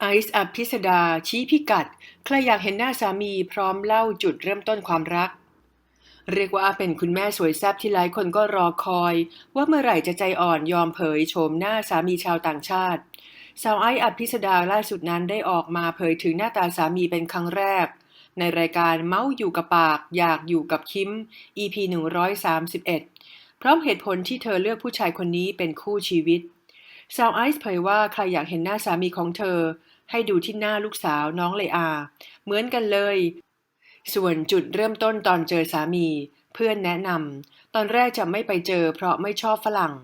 ไอซ์อภิสดาชี้พิกัด ใครอยากเห็นหน้าสามีพร้อมเล่าจุดเริ่มต้นความรัก เรียกว่าเป็นคุณแม่สวยแซ่บที่หลายคนก็รอคอย ว่าเมื่อไหร่จะใจอ่อนยอมเผยโฉมหน้าสามีชาวต่างชาติ สาวไอซ์อภิสดาล่าสุดนั้นได้ออกมาเผยถึงหน้าตาสามีเป็นครั้งแรก ในรายการเมาส์อยู่กับปาก อยากอยู่กับคิม EP 131 พร้อมเหตุผลที่เธอเลือกผู้ชายคนนี้เป็นคู่ชีวิตสาวไอซ์เผยว่าใครอยากเห็นหน้าสามีของเธอ ให้ดูที่หน้าลูกสาวน้องเลอา เหมือนกันเลย ส่วนจุดเริ่มต้นตอนเจอสามี เพื่อนแนะนำตอนแรกจะไม่ไปเจอเพราะไม่ชอบฝรั่ง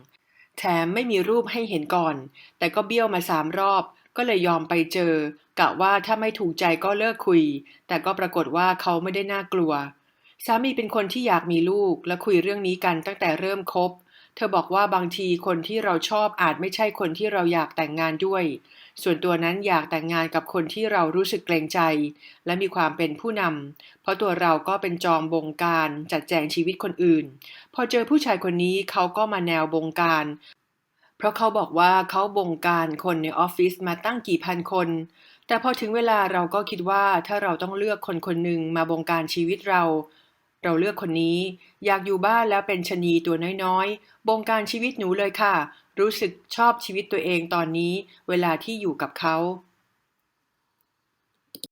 แถมไม่มีรูปให้เห็นก่อน แต่ก็เบี้ยวมาสามรอบ ก็เลยยอมไปเจอกะว่าถ้าไม่ถูกใจก็เลิกคุย แต่ก็ปรากฏว่าเขาไม่ได้น่ากลัว สามีเป็นคนที่อยากมีลูกและคุยเรื่องนี้กันตั้งแต่เริ่มคบ เธอบอกว่าบางทีคนที่เราชอบอาจไม่ใช่คนที่เราอยากแต่งงานด้วย ส่วนตัวนั้นอยากแต่งงานกับคนที่เรารู้สึกเกรงใจ และมีความเป็นผู้นำ เพราะตัวเราก็เป็นจอมบงการจัดแจงชีวิตคนอื่น พอเจอผู้ชายคนนี้เขาก็มาแนวบงการ เพราะเขาบอกว่าเขาบงการคนในออฟฟิศมาตั้งกี่พันคน แต่พอถึงเวลาเราก็คิดว่าถ้าเราต้องเลือกคนคนหนึ่งมาบงการชีวิตเรา เราเลือกคนนี้ อยากอยู่บ้านแล้วเป็นชะนีตัวน้อยๆ บงการชีวิตหนูเลยค่ะ รู้สึกชอบชีวิตตัวเองตอนนี้ เวลาที่อยู่กับเขา